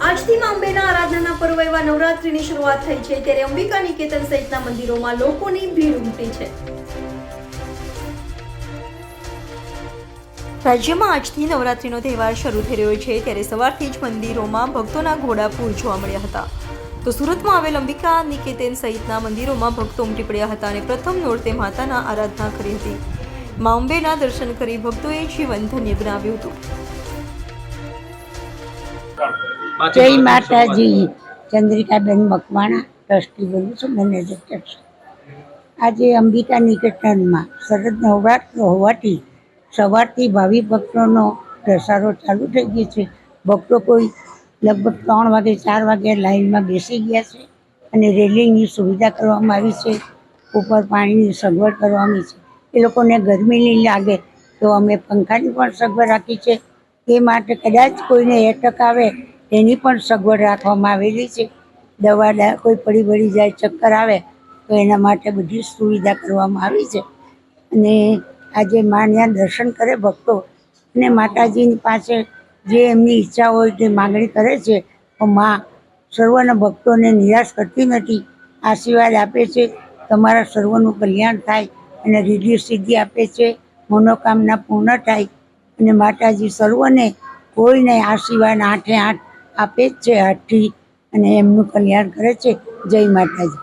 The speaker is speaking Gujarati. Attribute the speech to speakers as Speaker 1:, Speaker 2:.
Speaker 1: આજથી અંબેના આરાધનાના પર્વ એવા નવરાત્રિની શરૂઆત થઈ છે. ત્યારે અંબિકા નિકેતન સહિતના મંદિરોમાં લોકોની ભીડ ઉમટી છે. રાજ્યમાં આજથી નવરાત્રિનો તહેવાર શરૂ થઈ રહ્યો છે. ત્યારે સવારથી જ મંદિરોમાં ભક્તોના ઘોડા પૂર જોવા મળ્યા હતા. તો સુરતમાં આવેલ અંબિકા નિકેતન સહિતના મંદિરોમાં ભક્તો ઉમટી પડ્યા હતા અને પ્રથમ નોરતે માતાના આરાધના કરી હતી. મા અંબેના દર્શન કરી ભક્તોએ જીવન ધન્ય બનાવ્યું હતું.
Speaker 2: જય માતાજી. ચંદ્રિકાબેન મકવાણા ટ્રસ્ટી બોલું છું મેનેજર ટ્રસ્ટ. આજે અંબિકા નિકેતનમાં શરદ નવરાત્ર હોવાથી સવારથી ભાવિ ભક્તોનો ઘસારો ચાલુ થઈ ગયો છે. ભક્તો કોઈ લગભગ ત્રણ વાગે, ચાર વાગે લાઇનમાં બેસી ગયા છે અને રેલિંગની સુવિધા કરવામાં આવી છે. ઉપર પાણીની સગવડ કરવામાં છે. એ લોકોને ગરમી નહીં લાગે તો અમે પંખાની પણ સગવડ રાખી છે. તે માટે કદાચ કોઈને એટક આવે એની પણ સગવડ રાખવામાં આવેલી છે. દવા કોઈ પડી પડી જાય, ચક્કર આવે તો એના માટે બધી સુવિધા કરવામાં આવી છે. અને આજે માના દર્શન કરે ભક્તો અને માતાજીની પાસે જે એમની ઈચ્છા હોય તે માગણી કરે છે તો મા સર્વના ભક્તોને નિરાશ કરતી નથી. આશીર્વાદ આપે છે, તમારા સર્વનું કલ્યાણ થાય અને રિદ્ધિ સિદ્ધિ આપે છે, મનોકામના પૂર્ણ થાય અને માતાજી સર્વને કોઈને આશીર્વાદ આઠે આઠ આપે જ છે હાથથી અને એમનું કલ્યાણ કરે છે. જય માતાજી.